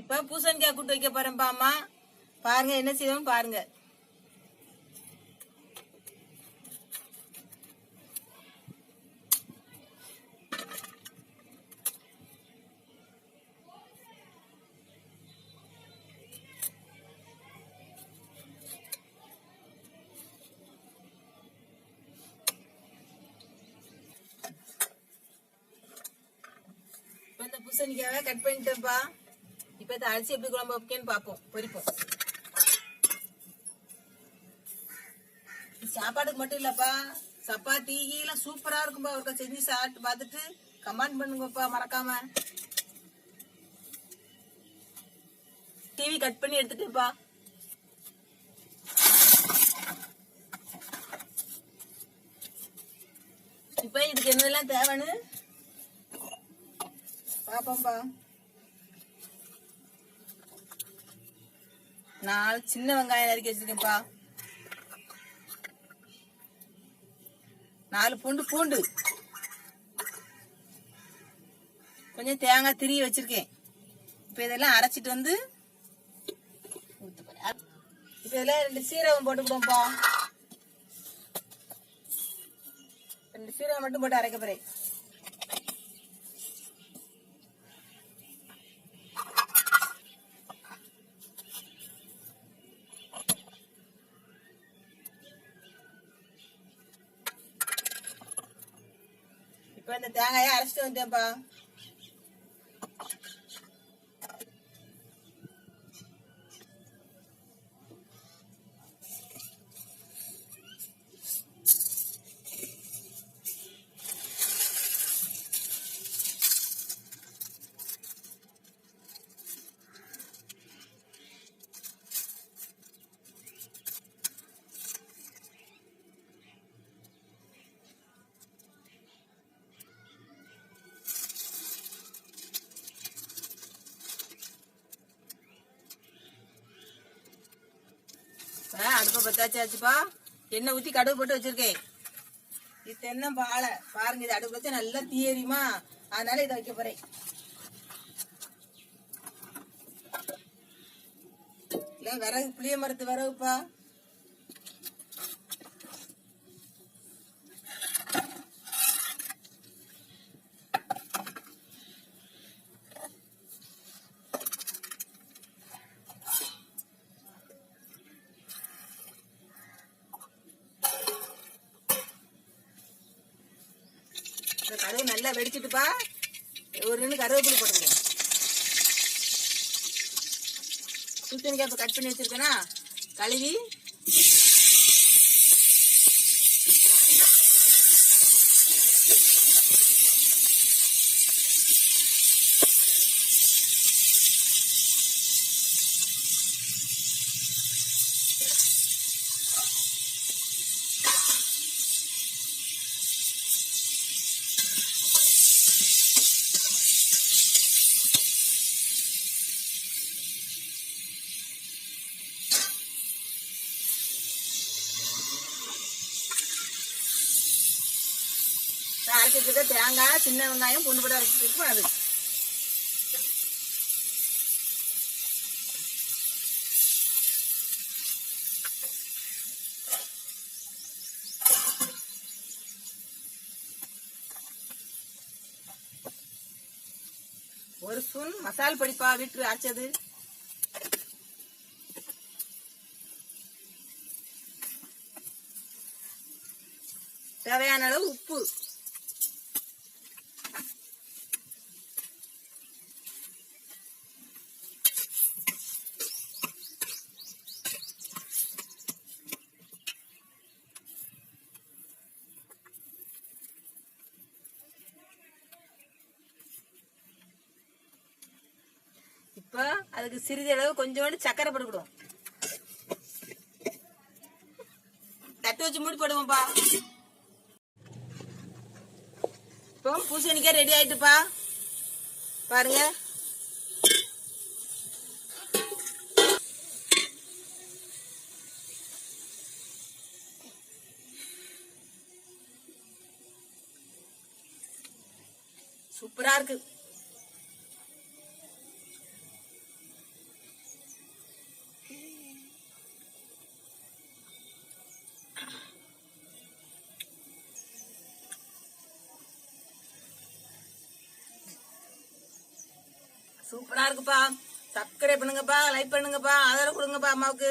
இப்ப பூசணிக்காய் கூட்டு வைக்க போறேன் பாமா பாருங்க என்ன செய்வோம் பாருங்க. பூசணிக்காவை கட் பண்ணிட்டேன்ப்பா. இப்ப இந்த அரிசி எப்படி குழம்பு வைக்கேன்னு பாப்போம் பொரிப்போம். சாப்பாடுக்கு மட்டும் இல்லப்பா. சப்பாத்தி எல்லாம் சூப்பரா இருக்கும்பா. ஒருக்கா செஞ்சு சாப்பிட்டு பார்த்துட்டு கமெண்ட் பண்ணுங்கப்பா மறக்காம. டிவி கட் பண்ணி எடுத்துட்டுப்பா. இப்ப இதுக்கு என்னெல்லாம் தேவைன்னு? பாப்போம்ப்பா நாலு சின்ன வெங்காயம் நறுக்கி வச்சிருக்கேன்ப்பா. நாலு பூண்டு பூண்டு. கொஞ்சம் தேங்காய் திரி வச்சிருக்கேன். இப்ப இதெல்லாம் அரைச்சிட்டு வந்து இப்போ இப்ப இதெல்லாம் ரெண்டு சீரகம் போட்டுக்கிடுவோம்ப்பா. ரெண்டு சீரகம் மட்டும் போட்டு அரைக்க போறேன். இப்போ இந்த தேங்காயை அரைச்சிட்டு வந்தேன்ப்பா அடுப்பை பத்தாச்சாச்சுப்பா. எண்ணெய் ஊத்தி கடுகு போட்டு வச்சிருக்கேன். இது தென்னை பாலை பாருங்க இது அடுப்பு வச்சா நல்லா தீயறியுமா அதனால இதை வைக்க போறேன். இல்ல விறகு புளிய மரத்து விறகுப்பா. இந்த நல்லா வெடிச்சிட்டுப்பா. ஒரு நின்று கருவேப்பிலை போட்டுக்கிறேன் பூசணிக்காய் இப்போ கட் பண்ணி வச்சுருக்கேனா? கழுவி. அரைச்சி வச்சுக்க தேங்காய் சின்ன வெங்காயம் பொண்ணு போட்டு அரைச்சிட்டு அது. ஒரு ஸ்பூன் மசால் பொடிப்பா வீட்டு அரைச்சது. தேவையான அளவு உப்பு. இப்ப அதுக்கு சிறிது அளவு கொஞ்சோண்டு சக்கரை போட்டுக்கிடுவோம். தட்டு வச்சு மூடி போடுவோம்ப்பா. இப்போ பூசணிக்காய் ரெடி ஆயிட்டுப்பா. பாருங்க. சூப்பரா இருக்கு. சூப்பரா இருக்குப்பா. சப்ஸ்கிரைப் பண்ணுங்கப்பா லைக் பண்ணுங்கப்பா ஆதரவு கொடுங்கப்பா அம்மாவுக்கு.